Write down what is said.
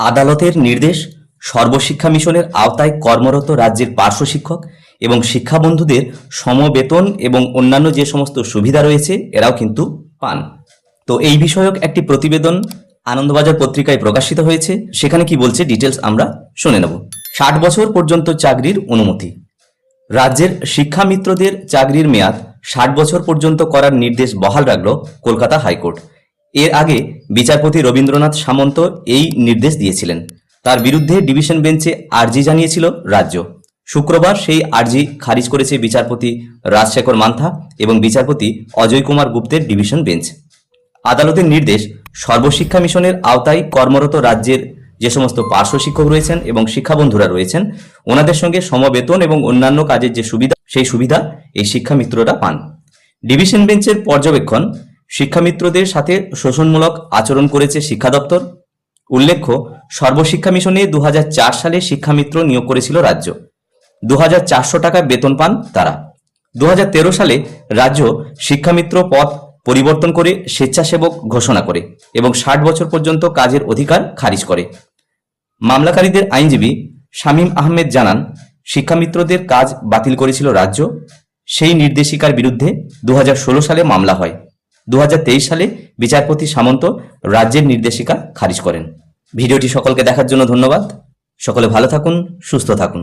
আদালতের নির্দেশ, সর্বশিক্ষা মিশনের আওতায় কর্মরত রাজ্যের পার্শ্ব শিক্ষক এবং শিক্ষাবন্ধুদের সমবেতন এবং অন্যান্য যে সমস্ত সুবিধা রয়েছে, এরাও কিন্তু পান। তো এই বিষয়ক একটি প্রতিবেদন আনন্দবাজার পত্রিকায় প্রকাশিত হয়েছে। সেখানে কি বলছে ডিটেলস আমরা শুনে নেব। ষাট বছর পর্যন্ত চাকরির অনুমতি। রাজ্যের শিক্ষামিত্রদের চাকরির মেয়াদ ষাট বছর পর্যন্ত করার নির্দেশ বহাল রাখল কলকাতা হাইকোর্ট। এর আগে বিচারপতি রবীন্দ্রনাথ সামন্ত এই নির্দেশ দিয়েছিলেন। তার বিরুদ্ধে ডিভিশন বেঞ্চে আর্জি জানিয়েছিল রাজ্য। শুক্রবার সেই আর্জি খারিজ করেছে বিচারপতি রাজশেখর মান্থা এবং বিচারপতি অজয় কুমার গুপ্তের ডিভিশন বেঞ্চ। আদালতের নির্দেশ, সর্বশিক্ষা মিশনের আওতায় কর্মরত রাজ্যের যে সমস্ত পার্শ্ব শিক্ষক রয়েছেন এবং শিক্ষাবন্ধুরা রয়েছেন, ওনাদের সঙ্গে সমবেতন এবং অন্যান্য কাজের যে সুবিধা, সেই সুবিধা এই শিক্ষামিত্ররা পান। ডিভিশন বেঞ্চের পর্যবেক্ষণ শিক্ষামিত্রদের সাথে শোষণমূলক আচরণ করেছে শিক্ষা দপ্তর। উল্লেখ্য, সর্বশিক্ষা মিশনে দু হাজার চার সালে শিক্ষামিত্র নিয়োগ করেছিল রাজ্য। দু হাজার চারশো টাকা বেতন পান তারা। দু হাজার তেরো সালে রাজ্য শিক্ষামিত্র পদ পরিবর্তন করে স্বেচ্ছাসেবক ঘোষণা করে এবং ষাট বছর পর্যন্ত কাজের অধিকার খারিজ করে। মামলাকারীদের আইনজীবী শামীম আহমেদ জানান, শিক্ষামিত্রদের কাজ বাতিল করেছিল রাজ্য। সেই নির্দেশিকার বিরুদ্ধে দু হাজার ষোলো সালে মামলা হয়। দু হাজার তেইশ সালে বিচারপতি সামন্ত রাজ্যের নির্দেশিকা খারিজ করেন। ভিডিওটি সকলকে দেখার জন্য ধন্যবাদ। সকলে ভালো থাকুন, সুস্থ থাকুন।